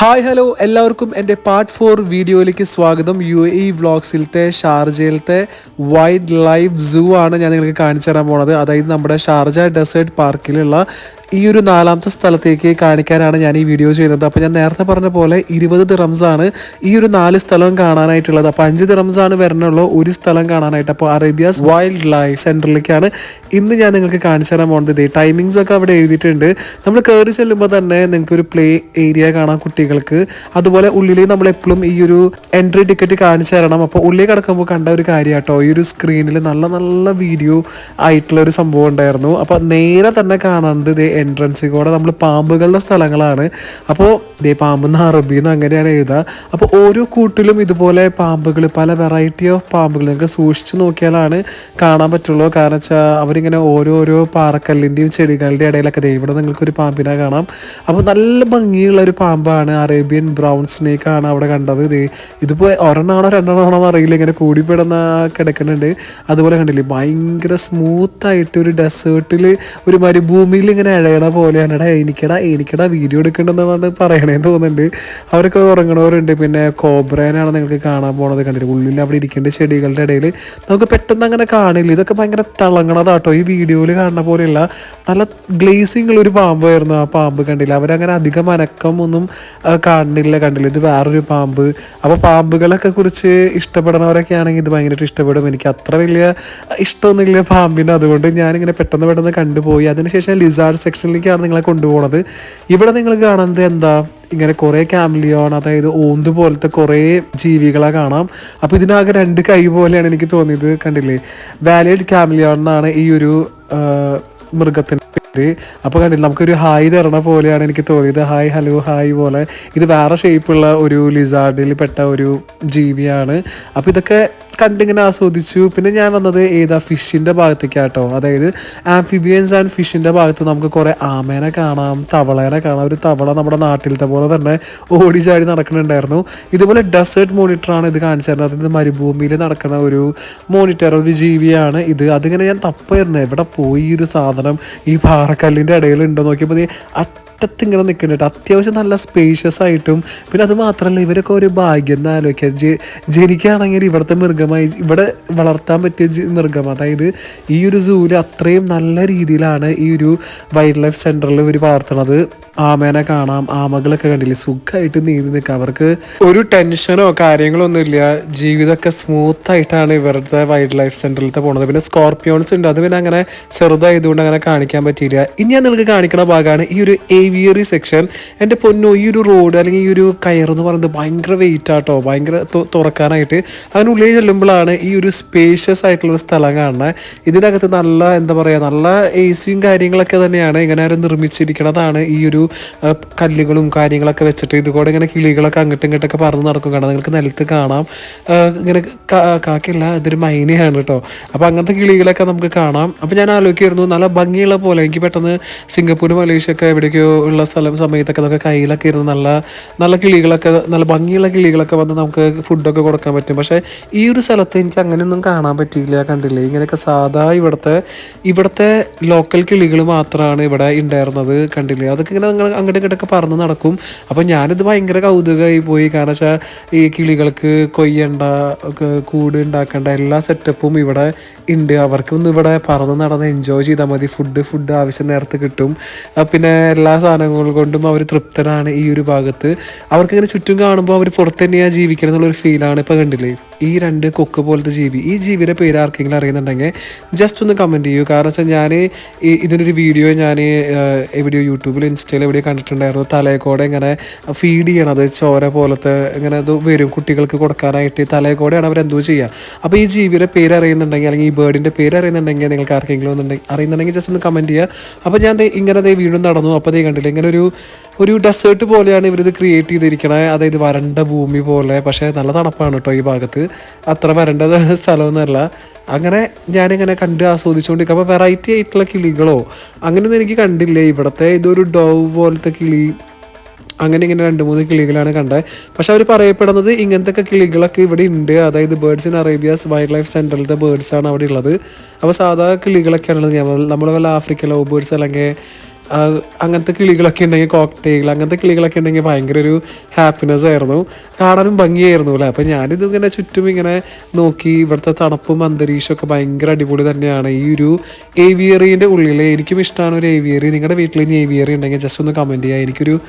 Hi hello. എല്ലാവർക്കും എന്റെ part four വീഡിയോയിലേക്ക് സ്വാഗതം. യു എ വ്ളോഗ്സിലത്തെ ഷാർജയിലത്തെ വൈൽഡ് ലൈഫ് സൂ ആണ് ഞാൻ നിങ്ങൾക്ക് കാണിച്ചു തരാൻ പോണത്. അതായത് നമ്മുടെ ഷാർജ ഡെസേർട്ട് പാർക്കിലുള്ള ഈ ഒരു നാലാമത്തെ സ്ഥലത്തേക്ക് കാണിക്കാനാണ് ഞാൻ ഈ വീഡിയോ ചെയ്യുന്നത്. അപ്പോൾ ഞാൻ നേരത്തെ പറഞ്ഞ പോലെ ഇരുപത് ദിറംസ് ആണ് ഈ ഒരു നാല് സ്ഥലം കാണാനായിട്ടുള്ളത്. അപ്പോൾ അഞ്ച് ദിറംസ് ആണ് വരണുള്ളൂ ഒരു സ്ഥലം കാണാനായിട്ട്. അപ്പോൾ അറേബ്യാസ് വൈൽഡ് ലൈഫ് സെന്ററിലേക്കാണ് ഇന്ന് ഞാൻ നിങ്ങൾക്ക് കാണിച്ചു തരാൻ പോകുന്നത് ടൈമിങ്സ് ഒക്കെ അവിടെ എഴുതിയിട്ടുണ്ട്. നമ്മൾ കയറി ചെല്ലുമ്പോൾ തന്നെ നിങ്ങൾക്ക് ഒരു പ്ലേ ഏരിയ കാണാം കുട്ടികൾക്ക്. അതുപോലെ ഉള്ളിലേ നമ്മൾ എപ്പോഴും ഈ ഒരു എൻട്രി ടിക്കറ്റ് കാണിച്ചു തരണം. അപ്പോൾ ഉള്ളിൽ കിടക്കുമ്പോൾ കണ്ട ഒരു കാര്യം കേട്ടോ ഈ ഒരു സ്ക്രീനിൽ നല്ല നല്ല വീഡിയോ ആയിട്ടുള്ള ഒരു സംഭവം ഉണ്ടായിരുന്നു. അപ്പോൾ നേരെ തന്നെ കാണുന്നത് എൻട്രൻസിൽ കൂടെ നമ്മൾ പാമ്പുകളുടെ സ്ഥലങ്ങളാണ്. അപ്പോൾ ഇതേ അറബി എന്ന് അങ്ങനെയാണ് എഴുതുക അപ്പോൾ ഓരോ കൂട്ടിലും ഇതുപോലെ പാമ്പുകൾ പല വെറൈറ്റി ഓഫ് പാമ്പുകൾ നിങ്ങൾക്ക് സൂക്ഷിച്ച് നോക്കിയാലാണ് കാണാൻ പറ്റുള്ളൂ. കാരണം വെച്ചാൽ അവരിങ്ങനെ ഓരോരോ പാറക്കല്ലിന്റെയും ചെടികളുടെ ഇടയിലൊക്കെ ദേ ഇവിടെ നിങ്ങൾക്കൊരു പാമ്പിനെ കാണാം. അപ്പോൾ നല്ല ഭംഗിയുള്ള ഒരു പാമ്പാണ്. അറേബ്യൻ ബ്രൗൺ സ്നേക്ക് ആണ് അവിടെ കണ്ടത്. ഇത് ഇതിപ്പോൾ ഒരെണ്ണാണോ രണ്ടെണ്ണമാണോ എന്ന് അറിയില്ല ഇങ്ങനെ കൂടിപ്പെടുന്ന കിടക്കുന്നുണ്ട്. അതുപോലെ കണ്ടില്ലേ ഭയങ്കര സ്മൂത്തായിട്ട് ഒരു ഡെസേർട്ടിൽ ഒരു മരുഭൂമിയിൽ ഇങ്ങനെ ഇഴയണ പോലെയാണ് എടാ എനിക്കടാ എനിക്കടാ വീഡിയോ എടുക്കണ്ടെന്നാണ് പറയണേന്ന് തോന്നുന്നുണ്ട്. അവരൊക്കെ ഉറങ്ങണവരുണ്ട്. പിന്നെ കോബ്രേനാണ് നിങ്ങൾക്ക് കാണാൻ പോണത് കണ്ടിട്ട്. ഉള്ളിൽ അവിടെ ഇരിക്കേണ്ട ചെടികളുടെ ഇടയിൽ നമുക്ക് പെട്ടെന്ന് അങ്ങനെ കാണില്ല. ഇതൊക്കെ ഭയങ്കര തിളങ്ങണതാട്ടോ. ഈ വീഡിയോയിൽ കാണുന്ന പോലെയല്ല. നല്ല ഗ്ലേസിംഗ് ഉള്ള ഒരു പാമ്പായിരുന്നു ആ പാമ്പ് കണ്ടില്ല. അവരങ്ങനെ അധികം അനക്കം ഒന്നും കാണുന്നില്ല കണ്ടില്ല. ഇത് വേറൊരു പാമ്പ്. അപ്പോൾ പാമ്പുകളൊക്കെ കുറിച്ച് ഇഷ്ടപ്പെടുന്നവരൊക്കെ ആണെങ്കിൽ ഇത് ഭയങ്കരമായിട്ട് ഇഷ്ടപ്പെടും. എനിക്ക് അത്ര വലിയ ഇഷ്ടമൊന്നുമില്ല പാമ്പിന്. അതുകൊണ്ട് ഞാനിങ്ങനെ പെട്ടെന്ന് പെട്ടെന്ന് കണ്ടുപോയി. അതിനുശേഷം ലിസാർഡ് സെക്ഷനിലേക്കാണ് നിങ്ങളെ കൊണ്ടുപോകുന്നത് ഇവിടെ നിങ്ങൾ കാണുന്നത് എന്താ? ഇങ്ങനെ കുറേ കാമലിയോൺ അതായത് ഓന്ത് പോലത്തെ കുറേ ജീവികളെ കാണാം. അപ്പോൾ ഇതിനാകെ രണ്ട് കൈ പോലെയാണ് എനിക്ക് തോന്നിയത് കണ്ടില്ലേ? വാലിഡ് കാമലിയോൺ എന്നാണ് ഈ ഒരു മൃഗത്തിന്റെ പേര്. അപ്പോൾ കണ്ടില്ല നമുക്കൊരു ഹായ് തരണ പോലെയാണ് എനിക്ക് തോന്നിയത്. ഹായ് ഹലോ ഹായ് പോലെ. ഇത് വേറെ ഷേപ്പുള്ള ഒരു ലിസാർഡിൽ പെട്ട ഒരു ജീവിയാണ്. അപ്പോൾ ഇതൊക്കെ കണ്ടിങ്ങനെ ആസ്വദിച്ചു. പിന്നെ ഞാൻ വന്നത് ഏതാ? ഫിഷിന്റെ ഭാഗത്തേക്കാട്ടോ. അതായത് ആംഫിബിയൻസ് ആൻഡ് ഫിഷിന്റെ ഭാഗത്ത് നമുക്ക് കുറേ ആമേനെ കാണാം തവളേനെ കാണാം. ഒരു തവള നമ്മുടെ നാട്ടിലത്തെ പോലെ തന്നെ ഓടി ചാടി നടക്കുന്നുണ്ടായിരുന്നു. ഇതുപോലെ ഡെസേർട്ട് മോണിറ്ററാണ് ഇത് കാണിച്ചിരുന്നത് അതായത് മരുഭൂമിയിൽ നടക്കുന്ന ഒരു മോണിറ്റർ ഒരു ജീവിയാണ് ഇത്. അതിങ്ങനെ ഞാൻ തപ്പായിരുന്നു എവിടെ പോയി ഈ ഒരു സാധനം? ഈ പാറക്കല്ലിന്റെ ഇടയിൽ ഉണ്ടോ നോക്കിയപ്പോൾ അറ്റത്ത് ഇങ്ങനെ നിൽക്കുന്നുണ്ട്. അത്യാവശ്യം നല്ല സ്പേഷ്യസ് ആയിട്ടും പിന്നെ അത് മാത്രമല്ല ഇവരൊക്കെ ഒരു ഭാഗ്യം എന്ന് ആലോചിക്കുക. ജ ജനിക്കുകയാണെങ്കിൽ ഇവിടുത്തെ മൃഗമായി ഇവിടെ വളർത്താൻ പറ്റിയ മൃഗം. അതായത് ഈ ഒരു സൂൽ അത്രയും നല്ല രീതിയിലാണ് ഈ ഒരു വൈൽഡ് ലൈഫ് സെന്ററിൽ ഇവർ വളർത്തുന്നത്. ആമേനെ കാണാം. ആമകളൊക്കെ കണ്ടില്ലേ? സുഖമായിട്ട് നീന്തി നിൽക്കുക അവർക്ക് ഒരു ടെൻഷനോ കാര്യങ്ങളോ ഒന്നുമില്ല ജീവിതമൊക്കെ സ്മൂത്ത് ആയിട്ടാണ് ഇവരുടെ വൈൽഡ് ലൈഫ് സെന്ററിലത്തെ പോണത്. പിന്നെ സ്കോർപ്പിയോൺസ് ഉണ്ട്. അത് പിന്നെ അങ്ങനെ ചെറുതായതുകൊണ്ട് അങ്ങനെ കാണിക്കാൻ പറ്റിയില്ല. ഇനി ഞാൻ നിങ്ങൾക്ക് കാണിക്കുന്ന ഭാഗമാണ് ഈ ഒരു ഏവിയറി സെക്ഷൻ എന്റെ പൊന്നു ഈ ഒരു റോഡ് അല്ലെങ്കിൽ ഈ ഒരു കയർ എന്ന് പറയുന്നത് ഭയങ്കര വെയിറ്റ് ആട്ടോ. ഭയങ്കര തുറക്കാനായിട്ട്. അങ്ങനെ ഉള്ളിൽ ചെല്ലുമ്പോഴാണ് ഈ ഒരു സ്പേഷ്യസ് ആയിട്ടുള്ള ഒരു സ്ഥലം കാണുന്നത് ഇതിനകത്ത് നല്ല എന്താ പറയുക നല്ല എ സിയും കാര്യങ്ങളൊക്കെ തന്നെയാണ് ഇങ്ങനെ നിർമ്മിച്ചിരിക്കുന്നതാണ് ഈ ഒരു കല്ലുകളും കാര്യങ്ങളൊക്കെ വെച്ചിട്ട് ഇതുകൂടെ ഇങ്ങനെ കിളികളൊക്കെ അങ്ങോട്ടും ഇങ്ങോട്ടൊക്കെ പറന്ന് നടക്കും കാണാം. നിങ്ങൾക്ക് നിലത്ത് കാണാം. ഇങ്ങനെ കാക്കില്ല ഇതൊരു മൈനയാണ് കേട്ടോ. അപ്പോൾ അങ്ങനത്തെ കിളികളൊക്കെ നമുക്ക് കാണാം. അപ്പോൾ ഞാൻ ആലോചിക്കായിരുന്നു നല്ല ഭംഗിയുള്ള പോലെ എനിക്ക് പെട്ടെന്ന് സിംഗപ്പൂർ മലേഷ്യ ഒക്കെ എവിടെയൊക്കെയോ ഉള്ള സ്ഥലം സമയത്തൊക്കെ നമുക്ക് കയ്യിലൊക്കെ ഇരുന്ന് നല്ല നല്ല കിളികളൊക്കെ നല്ല ഭംഗിയുള്ള കിളികളൊക്കെ വന്ന് നമുക്ക് ഫുഡൊക്കെ കൊടുക്കാൻ പറ്റും. പക്ഷേ ഈ ഒരു സ്ഥലത്ത് എനിക്ക് അങ്ങനെയൊന്നും കാണാൻ പറ്റിയില്ല കണ്ടില്ലേ? ഇങ്ങനെയൊക്കെ സാധാ ഇവിടുത്തെ ഇവിടുത്തെ ലോക്കൽ കിളികൾ മാത്രമാണ് ഇവിടെ ഉണ്ടായിരുന്നത് കണ്ടില്ലേ? അതൊക്കെ ഇങ്ങനെ നിങ്ങൾ അങ്ങോട്ടും ഇങ്ങോട്ടൊക്കെ പറന്ന് നടക്കും. അപ്പോൾ ഞാനിത് ഭയങ്കര കൗതുകമായി പോയി. കാരണം വെച്ചാൽ ഈ കിളികൾക്ക് കൊയ്യണ്ട കൂട് ഉണ്ടാക്കേണ്ട എല്ലാ സെറ്റപ്പും ഇവിടെ ഉണ്ട്. അവർക്കൊന്നും ഇവിടെ പറന്ന് നടന്ന് എൻജോയ് ചെയ്താൽ മതി. ഫുഡ് ഫുഡ് ആവശ്യം നേരത്തെ കിട്ടും. പിന്നെ എല്ലാ സാധനങ്ങൾ കൊണ്ടും അവർ തൃപ്തരാണ് ഈ ഒരു ഭാഗത്ത്. അവർക്കിങ്ങനെ ചുറ്റും കാണുമ്പോൾ അവർ പുറത്ത് തന്നെയാണ് ജീവിക്കണം എന്നുള്ളൊരു ഫീലാണ് ഇപ്പോൾ കണ്ടില്ലേ? ഈ രണ്ട് കൊക്ക് പോലത്തെ ജീവി. ഈ ജീവിയുടെ പേര് ആർക്കെങ്കിലും അറിയുന്നുണ്ടെങ്കിൽ ജസ്റ്റ് ഒന്ന് കമന്റ് ചെയ്യൂ. കാരണം വെച്ചാൽ ഞാൻ ഇതിനൊരു വീഡിയോ ഞാൻ എവിടെയോ യൂട്യൂബിൽ ഇൻസ്റ്റയിൽ എവിടെയോ കണ്ടിട്ടുണ്ടായിരുന്നു. തലയക്കോടെ ഇങ്ങനെ ഫീഡ് ചെയ്യണത് ചോര പോലത്തെ ഇങ്ങനെ അത് വരും കുട്ടികൾക്ക് കൊടുക്കാനായിട്ട്. തലയക്കോടെയാണ് അവരെന്തോ ചെയ്യുക അപ്പോൾ ഈ ജീവിയുടെ പേര് അറിയുന്നുണ്ടെങ്കിൽ അല്ലെങ്കിൽ ഈ ബേർഡിന്റെ പേര് അറിയുന്നുണ്ടെങ്കിൽ നിങ്ങൾക്ക് ആർക്കെങ്കിലും ഒന്നുണ്ടെങ്കിൽ അറിയുന്നുണ്ടെങ്കിൽ ജസ്റ്റ് ഒന്ന് കമന്റ് ചെയ്യുക അപ്പോൾ ഞാൻ ഇങ്ങനെ ദേ വീണ്ടും നടന്നു. അപ്പോൾ ദേ കണ്ടില്ല ഇങ്ങനെ ഒരു ഒരു ഡെസേർട്ട് പോലെയാണ് ഇവരിത് ക്രിയേറ്റ് ചെയ്തിരിക്കണത് അതായത് വരണ്ട ഭൂമി പോലെ പക്ഷേ നല്ല തണുപ്പാണ് കേട്ടോ ഈ ഭാഗത്ത്. അത്ര വരണ്ട സ്ഥലമൊന്നുമല്ല. അങ്ങനെ ഞാനിങ്ങനെ കണ്ട് ആസ്വദിച്ചുകൊണ്ടിരിക്കുക അപ്പോൾ വെറൈറ്റി ആയിട്ടുള്ള കിളികളോ അങ്ങനെയൊന്നും എനിക്ക് കണ്ടില്ല? ഇവിടുത്തെ ഇതൊരു ഡോവ് പോലത്തെ കിളി. അങ്ങനെ ഇങ്ങനെ രണ്ട് മൂന്ന് കിളികളാണ് കണ്ടത്. പക്ഷെ അവർ പറയപ്പെടുന്നത് ഇങ്ങനത്തെ കിളികളൊക്കെ ഇവിടെ ഉണ്ട്. അതായത് birds in Arabia's wild life സെന്ററിലത്തെ ആണ് അവിടെ ഉള്ളത്. അപ്പോൾ സാധാ കിളികളൊക്കെയാണുള്ളത്. ഞാൻ നമ്മളെ വല്ല ആഫ്രിക്കൻ ലവ് ബേർഡ്സ് അല്ലെങ്കിൽ അങ്ങനത്തെ കിളികളൊക്കെ ഉണ്ടെങ്കിൽ കോക്ടെയിൽ അങ്ങനത്തെ കിളികളൊക്കെ ഉണ്ടെങ്കിൽ ഭയങ്കര ഒരു ഹാപ്പിനെസ് ആയിരുന്നു. കാണാനും ഭംഗിയായിരുന്നു അല്ലേ? അപ്പം ഞാനിത് ഇങ്ങനെ ചുറ്റും ഇങ്ങനെ നോക്കി ഇവിടുത്തെ തണുപ്പും അന്തരീക്ഷമൊക്കെ ഭയങ്കര അടിപൊളി തന്നെയാണ്. ഈ ഒരു ഏവിയറിന്റെ ഉള്ളിൽ എനിക്കും ഇഷ്ടമാണ് ഒരു ഏവിയറി നിങ്ങളുടെ വീട്ടിൽ ഇനി ഏവിയറി ഉണ്ടെങ്കിൽ ജസ്റ്റ് ഒന്ന് കമന്റ് ചെയ്യുക എനിക്കൊരു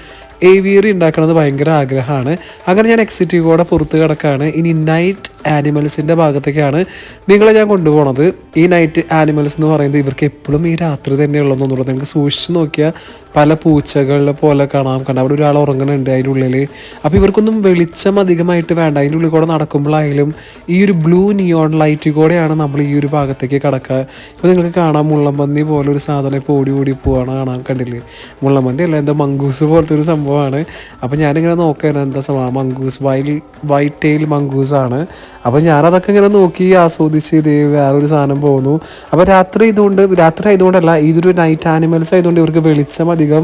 ഏവിയറി ഉണ്ടാക്കണമെന്ന് ഭയങ്കര ആഗ്രഹമാണ്. അങ്ങനെ ഞാൻ എക്സിറ്റീവ് കൂടെ പുറത്ത് കിടക്കുകയാണ് ഇനി നൈറ്റ് ആനിമൽസിന്റെ ഭാഗത്തേക്കാണ് നിങ്ങളെ ഞാൻ കൊണ്ടുപോകണത് ഈ നൈറ്റ് ആനിമൽസ് എന്ന് പറയുന്നത് ഇവർക്ക് എപ്പോഴും ഈ രാത്രി തന്നെയുള്ളതെന്നുള്ളത് നിങ്ങൾക്ക് സൂക്ഷിച്ച് നോക്കിയാൽ പല പൂച്ചകളെ പോലെ കാണാം. കാരണം അവിടെ ഒരാൾ ഉറങ്ങണുണ്ട് അതിന്റെ ഉള്ളിൽ അപ്പോൾ ഇവർക്കൊന്നും വെളിച്ചം അധികമായിട്ട് വേണ്ട. അതിന്റെ ഉള്ളിൽ കൂടെ നടക്കുമ്പോഴായാലും ഈ ഒരു ബ്ലൂ നിയോൺ ലൈറ്റ് കൂടെയാണ് നമ്മൾ ഈ ഒരു ഭാഗത്തേക്ക് കിടക്കുക. ഇപ്പോൾ നിങ്ങൾക്ക് കാണാം മുള്ളമ്പന്നി പോലെ ഒരു സാധനം ഇപ്പോൾ ഓടി ഓടി പോവാണ് കാണാൻ കണ്ടില്ലേ? മുള്ളമ്പന്നി അല്ല എന്തോ മങ്കൂസ് പോലത്തെ ഒരു സംഭവമാണ്. അപ്പോൾ ഞാനിങ്ങനെ നോക്കുകയാണ് എന്താ സംഭവം? മങ്കൂസ് വൈൽ വൈറ്റ് ടെയിൽ മങ്കൂസാണ് അപ്പോൾ ഞാനതൊക്കെ ഇങ്ങനെ നോക്കി ആസ്വദിച്ച് ഇത് വേറൊരു സാധനം പോകുന്നു അപ്പോൾ രാത്രി ഇതുകൊണ്ട് രാത്രി ആയതുകൊണ്ടല്ല ഇതൊരു നൈറ്റ് ആനിമൽസ് ആയതുകൊണ്ട് ഇവർക്ക് വെളിച്ചം അധികം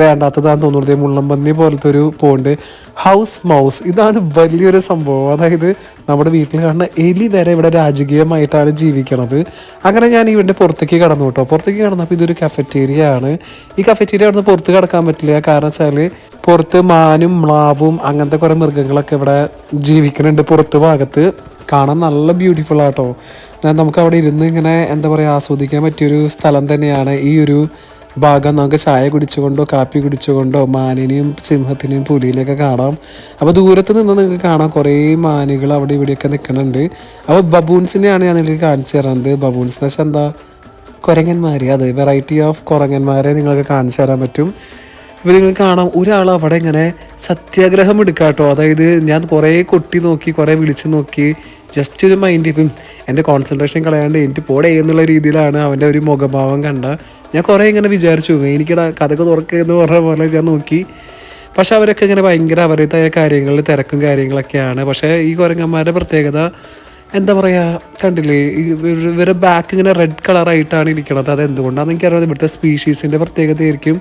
വേണ്ടാത്തതാന്ന് തോന്നുന്നത് മുള്ളമ്പന്നി പോലത്തെ ഒരു പോണ്ട് ഹൗസ് മൗസ്. ഇതാണ് വലിയൊരു സംഭവം. അതായത് നമ്മുടെ വീട്ടിൽ കാണുന്ന എലി വരെ ഇവിടെ രാജകീയമായിട്ടാണ് ജീവിക്കണത്. അങ്ങനെ ഞാൻ ഇവിടെ പുറത്തേക്ക് കടന്നു കേട്ടോ. പുറത്തേക്ക് കടന്നപ്പോൾ ഇതൊരു കഫറ്റേരിയ ആണ്. ഈ കഫറ്റേരിയ അവിടുന്ന് പുറത്ത് കടക്കാൻ പറ്റില്ല. കാരണം വെച്ചാൽ പുറത്ത് മാനും മ്ലാവും അങ്ങനത്തെ കുറേ മൃഗങ്ങളൊക്കെ ഇവിടെ ജീവിക്കുന്നുണ്ട് പുറത്ത് ഭാഗത്ത്. കാണാൻ നല്ല ബ്യൂട്ടിഫുൾ ആട്ടോ. നമുക്ക് അവിടെ ഇരുന്ന് ഇങ്ങനെ എന്താ പറയുക ആസ്വദിക്കാൻ പറ്റിയൊരു സ്ഥലം തന്നെയാണ് ഈ ഒരു ഭാഗം നമുക്ക് ചായ കുടിച്ചുകൊണ്ടോ കാപ്പി കുടിച്ചുകൊണ്ടോ മാനിനെയും സിംഹത്തിനെയും പുലിയിലൊക്കെ കാണാം. അപ്പോൾ ദൂരത്ത് നിന്ന് നിങ്ങൾക്ക് കാണാം കുറേ മാനുകൾ അവിടെ ഇവിടെയൊക്കെ നിൽക്കുന്നുണ്ട്. അപ്പോൾ ബബൂൺസിനെയാണ് ഞാൻ നിങ്ങൾക്ക് കാണിച്ചു തരുന്നത് ബബൂൺസ് എന്ന് വെച്ചാൽ എന്താ? കുരങ്ങന്മാർ അതെ വെറൈറ്റി ഓഫ് കുരങ്ങന്മാരെ നിങ്ങൾക്ക് കാണിച്ചു തരാൻ പറ്റും. ഇപ്പോൾ നിങ്ങൾ കാണാം ഒരാൾ അവിടെ ഇങ്ങനെ സത്യാഗ്രഹം എടുക്കുക കേട്ടോ അതായത് ഞാൻ കുറേ കൊട്ടി നോക്കി കുറേ വിളിച്ച് നോക്കി ജസ്റ്റ് ഒരു മൈൻഡ് ഇപ്പം എന്റെ കോൺസെൻട്രേഷൻ കളയാണ്ട് എനിക്ക് പോടെ എന്നുള്ള രീതിയിലാണ് അവന്റെ ഒരു മുഖഭാവം കണ്ട. ഞാൻ കുറേ ഇങ്ങനെ വിചാരിച്ചു എനിക്കിടെ കഥകൾ തുറക്കുക എന്ന് പറഞ്ഞ പോലെ ഞാൻ നോക്കി. പക്ഷെ അവരൊക്കെ ഇങ്ങനെ ഭയങ്കര അവരുടേതായ കാര്യങ്ങളിൽ തിരക്കും കാര്യങ്ങളൊക്കെയാണ്. പക്ഷേ ഈ കുരങ്ങന്മാരുടെ പ്രത്യേകത എന്താ പറയുക കണ്ടില്ലേ ഇവരെ ബാക്ക് ഇങ്ങനെ റെഡ് കളറായിട്ടാണ് ഇരിക്കണത്. അത് എന്തുകൊണ്ടാണെന്ന് എനിക്കറിയാം ഇവിടുത്തെ സ്പീഷീസിന്റെ പ്രത്യേകതയായിരിക്കും.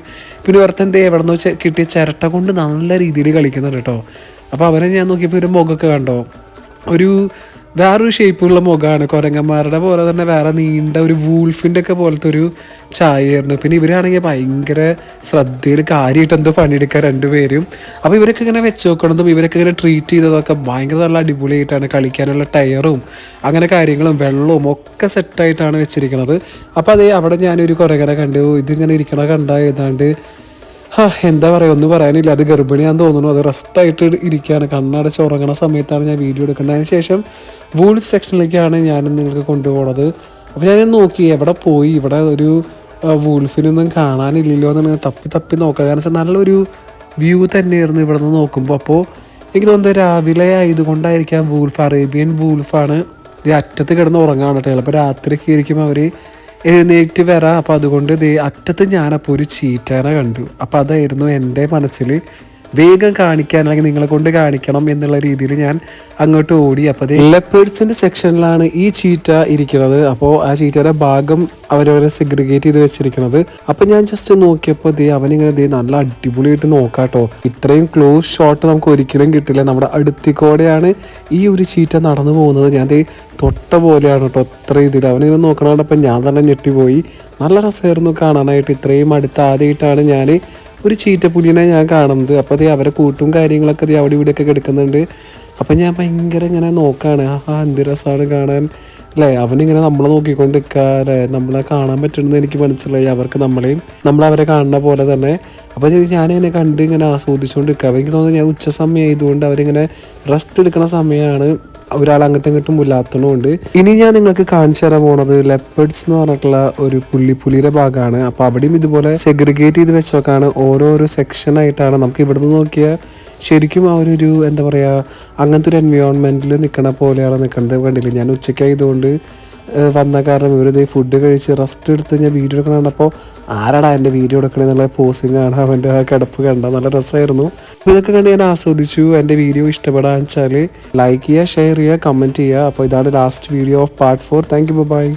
പിന്നെ ഇവിടുത്തെ എന്തേ എവിടെ നിന്ന് കിട്ടിയ ചിരട്ട കൊണ്ട് നല്ല രീതിയിൽ കളിക്കുന്നുണ്ട് കേട്ടോ അപ്പോൾ അവരെ ഞാൻ നോക്കിയപ്പോൾ ഒരു മുഖമൊക്കെ കണ്ടോ? ഒരു വേറൊരു ഷേപ്പുള്ള മുഖമാണ്. കുരങ്ങന്മാരുടെ പോലെ തന്നെ വേറെ നീണ്ട ഒരു വൂൾഫിന്റെ ഒക്കെ പോലത്തെ ഒരു ചായയായിരുന്നു പിന്നെ ഇവരാണെങ്കിൽ ഭയങ്കര ശ്രദ്ധയിൽ കാര്യമായിട്ട് എന്തോ പണിയെടുക്കുക രണ്ടുപേരും. അപ്പോൾ ഇവരൊക്കെ ഇങ്ങനെ വെച്ച് നോക്കണതും ഇവരൊക്കെ ഇങ്ങനെ ട്രീറ്റ് ചെയ്തതൊക്കെ ഭയങ്കര നല്ല അടിപൊളിയായിട്ടാണ് കളിക്കാനുള്ള ടയറും അങ്ങനെ കാര്യങ്ങളും വെള്ളവും ഒക്കെ സെറ്റായിട്ടാണ് വെച്ചിരിക്കുന്നത് അപ്പോൾ അതേ അവിടെ ഞാനൊരു കുരങ്ങനെ കണ്ടു. ഇതിങ്ങനെ ഇരിക്കണ കണ്ട ഏതാണ്ട് എന്താ പറയുക ഒന്നും പറയാനില്ല. അത് ഗർഭിണിയാന്ന് തോന്നുന്നു. അത് റെസ്റ്റായിട്ട് ഇരിക്കുകയാണ് കണ്ണടച്ച് ഉറങ്ങണ സമയത്താണ് ഞാൻ വീഡിയോ എടുക്കുന്നത് അതിന് ശേഷം വൂൾസ് സെക്ഷനിലേക്കാണ് ഞാൻ നിങ്ങൾക്ക് കൊണ്ടുപോകുന്നത് അപ്പോൾ ഞാൻ നോക്കി. എവിടെ പോയി? ഇവിടെ ഒരു വൂൾഫിനൊന്നും കാണാനില്ലല്ലോ എന്നാണ് തപ്പി തപ്പി നോക്കുക. കാരണം വെച്ചാൽ നല്ലൊരു വ്യൂ തന്നെയായിരുന്നു ഇവിടെ നിന്ന് നോക്കുമ്പോൾ അപ്പോൾ എനിക്ക് തോന്നുന്നത് രാവിലെ ആയതുകൊണ്ടായിരിക്കാം വൂൾഫ് അറേബ്യൻ വൂൾഫാണ് ഈ അറ്റത്ത് കിടന്ന് ഉറങ്ങാണ് കേട്ടോ. അപ്പോൾ രാത്രി കയറിക്കുമ്പോൾ അവർ എഴുന്നേറ്റ് വരാം. അപ്പോൾ അതുകൊണ്ട് ദേ അറ്റത്ത് ഞാനപ്പോൾ ഒരു ചീറ്റാന കണ്ടു. അപ്പോൾ അതായിരുന്നു എന്റെ മനസ്സിൽ വേഗം കാണിക്കാൻ അല്ലെങ്കിൽ നിങ്ങളെ കൊണ്ട് കാണിക്കണം എന്നുള്ള രീതിയിൽ ഞാൻ അങ്ങോട്ട് ഓടി. അപ്പോൾ ലെപ്പേഴ്സിന്റെ സെക്ഷനിലാണ് ഈ ചീറ്റ ഇരിക്കുന്നത്. അപ്പോൾ ആ ചീറ്റയുടെ ഭാഗം അവരവരെ സെഗ്രിഗേറ്റ് ചെയ്ത് വെച്ചിരിക്കുന്നത്. അപ്പോൾ ഞാൻ ജസ്റ്റ് നോക്കിയപ്പോൾ ദേ അവനിങ്ങനെ ദേ നല്ല അടിപൊളിയായിട്ട് നോക്കാട്ടോ. ഇത്രയും ക്ലോസ് ഷോട്ട് നമുക്ക് ഒരിക്കലും കിട്ടില്ല. നമ്മുടെ അടുത്തിക്കോടെയാണ് ഈ ഒരു ചീറ്റ നടന്നു പോകുന്നത്. ഞാൻ ദേ തൊട്ട പോലെയാണ് കേട്ടോ അത്ര ഇതിൽ. അവനിങ്ങനെ നോക്കണോടൊപ്പം ഞാൻ തന്നെ ഞെട്ടിപ്പോയി. നല്ല രസമായിരുന്നു കാണാനായിട്ട്. ഇത്രയും അടുത്ത് ആദ്യമായിട്ടാണ് ഞാൻ ഒരു ചീറ്റപ്പുലിനെ ഞാൻ കാണുന്നത്. അപ്പോൾ അത് അവരെ കൂട്ടും കാര്യങ്ങളൊക്കെ അതേ അവിടെ ഇവിടെയൊക്കെ കിടക്കുന്നുണ്ട്. അപ്പം ഞാൻ ഭയങ്കര ഇങ്ങനെ നോക്കാണ്. ആ എന്ത് രസമാണ് കാണാൻ. അല്ലേ? അവനിങ്ങനെ നമ്മളെ നോക്കിക്കൊണ്ട് നിൽക്കുക നമ്മളെ കാണാൻ പറ്റണമെന്ന് എനിക്ക് മനസ്സിലായി. അവർക്ക് നമ്മളെയും നമ്മൾ അവരെ കാണുന്ന പോലെ തന്നെ. അപ്പോൾ ഞാൻ ഞാനിങ്ങനെ കണ്ട് ഇങ്ങനെ ആസ്വദിച്ചുകൊണ്ട് നിൽക്കുക എനിക്ക് തോന്നുന്നു ഞാൻ ഉച്ച സമയം ആയതുകൊണ്ട് അവരിങ്ങനെ റെസ്റ്റ് എടുക്കുന്ന സമയമാണ്. ഒരാൾ അങ്ങോട്ടും ഇങ്ങോട്ടും ഇല്ലാത്തതുകൊണ്ട് ഇനി ഞാൻ നിങ്ങൾക്ക് കാണിച്ചു തരാൻ പോണത് ലെപ്പേഡ്സ് എന്ന് പറഞ്ഞിട്ടുള്ള ഒരു പുള്ളിപ്പുലിയുടെ ഭാഗമാണ്. അപ്പോൾ അവിടെയും ഇതുപോലെ സെഗ്രിഗേറ്റ് ചെയ്ത് വെച്ചോക്കാണ് ഓരോരോ സെക്ഷൻ ആയിട്ടാണ് നമുക്ക് ഇവിടുന്ന് നോക്കിയാൽ ശരിക്കും ആ ഒരു എന്താ പറയുക അങ്ങനത്തെ ഒരു എൻവയോൺമെന്റിൽ നിൽക്കണ പോലെയാണ് നിൽക്കുന്നത് കണ്ടില്ല? ഞാൻ ഉച്ചയ്ക്കായതുകൊണ്ട് വന്ന കാരണം ഇവരിത് ഫുഡ് കഴിച്ച് റെസ്റ്റ് എടുത്ത് ഞാൻ വീഡിയോ എടുക്കണ അപ്പോൾ ആരാടാ എന്റെ വീഡിയോ എടുക്കണെന്നുള്ള പോസിങ് ആണ് അവന്റെ ആ കിടപ്പ് കണ്ട നല്ല രസമായിരുന്നു. ഇതൊക്കെ കണ്ട് ഞാൻ ആസ്വദിച്ചു. എന്റെ വീഡിയോ ഇഷ്ടപ്പെടാന്ന് വെച്ചാൽ ലൈക്ക് ചെയ്യുക ഷെയർ ചെയ്യുക കമന്റ് ചെയ്യുക. അപ്പോൾ ഇതാണ് last video of part four thank you bye